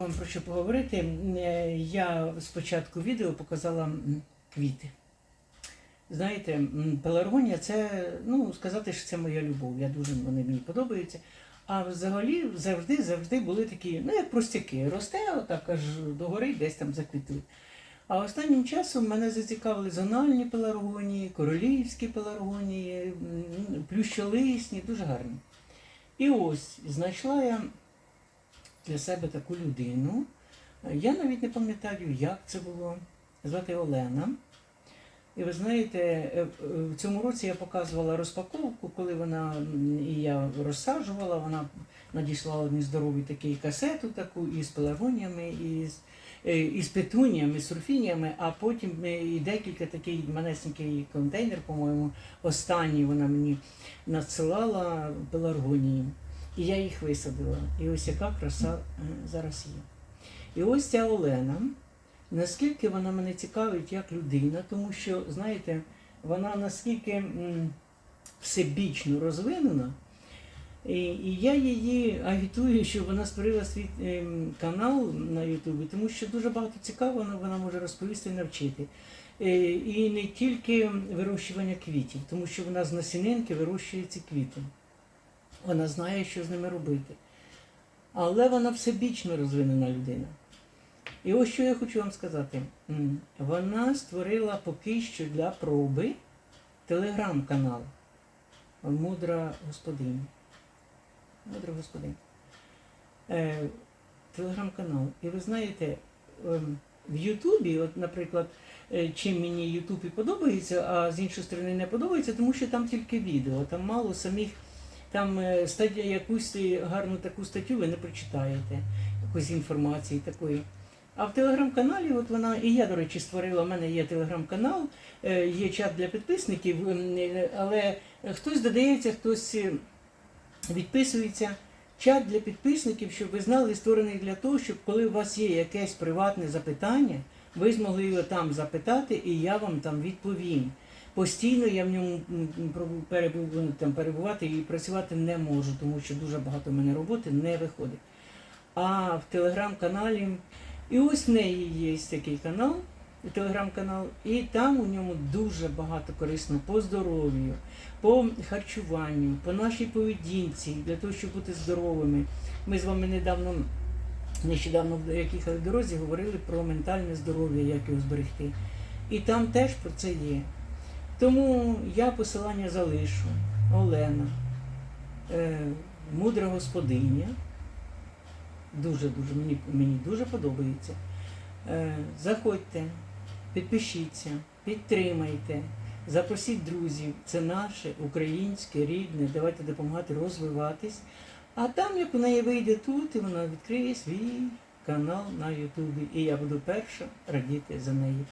Вам про що поговорити. Е, Я спочатку відео показала квіти. Знаєте, пеларгонія це, ну, сказати, що це моя любов. Я дуже вони мені подобаються. А взагалі завжди завжди були такі, ну як простяки, росте отак аж догори, десь там заквітує. А останнім часом мене зацікавили зональні пеларгонії, королівські пеларгонії, плющолисні, дуже гарні. І ось знайшла я для себе таку людину. Я навіть не пам'ятаю, як це було. Звати Олена. І ви знаєте, е, е, в цьому році я показувала розпаковку, коли вона і я розсаджувала, вона надійшла мені здорову такий касету таку із пеларгоніями, із, е, із петуніями, сурфініями, а потім і декілька такий манесенький контейнер, по-моєму, останній вона мені надсилала пеларгонії. І я їх висадила. І ось яка краса е, зараз є. І ось ця Олена, наскільки вона мене цікавить як людина, тому що, знаєте, вона наскільки всебічно розвинена, і, і я її агітую, щоб вона створила свій ем, канал на Ютубі, тому що дуже багато цікавого вона, вона може розповісти і навчити. Е, І не тільки вирощування квітів, тому що вона з насінинки вирощує ці квіти. Вона знає, що з ними робити. Але вона всебічно розвинена людина. І ось що я хочу вам сказати. Вона створила поки що для проби телеграм-канал Мудра господиня. Мудра господиня. Е, телеграм-канал. І ви знаєте, ем, в Ютубі, от, наприклад, е, чим мені Ютуб і подобається, а з іншої сторони не подобається, тому що там тільки відео, там мало самих, там е, стаття, якусь гарну таку статтю ви не прочитаєте, якоїсь інформації такої. А в телеграм-каналі, от вона, і я, до речі, створила, в мене є телеграм-канал, е, є чат для підписників, ем, е, але хтось додається, хтось відписується. Чат для підписників, щоб ви знали, створений для того, щоб коли у вас є якесь приватне запитання, ви змогли його там запитати, і я вам там відповім. Постійно я в ньому там, перебувати і працювати не можу, тому що дуже багато в мене роботи не виходить. А в телеграм-каналі, і ось в неї є такий канал, телеграм-канал, і там у ньому дуже багато корисно по здоров'ю, по харчуванню, по нашій поведінці, для того, щоб бути здоровими. Ми з вами недавно, нещодавно, як їхали в дорозі, говорили про ментальне здоров'я, як його зберегти. І там теж про це є. Тому я посилання залишу. Олена, е, мудра господиня. Дуже-дуже мені, мені дуже подобається. Е, заходьте, підпишіться, підтримайте, запросіть друзів. Це наше українське, рідне. Давайте допомагати розвиватись. А там, як у неї вийде тут, і вона відкриє свій канал на Ютубі. І я буду перша радіти за неї.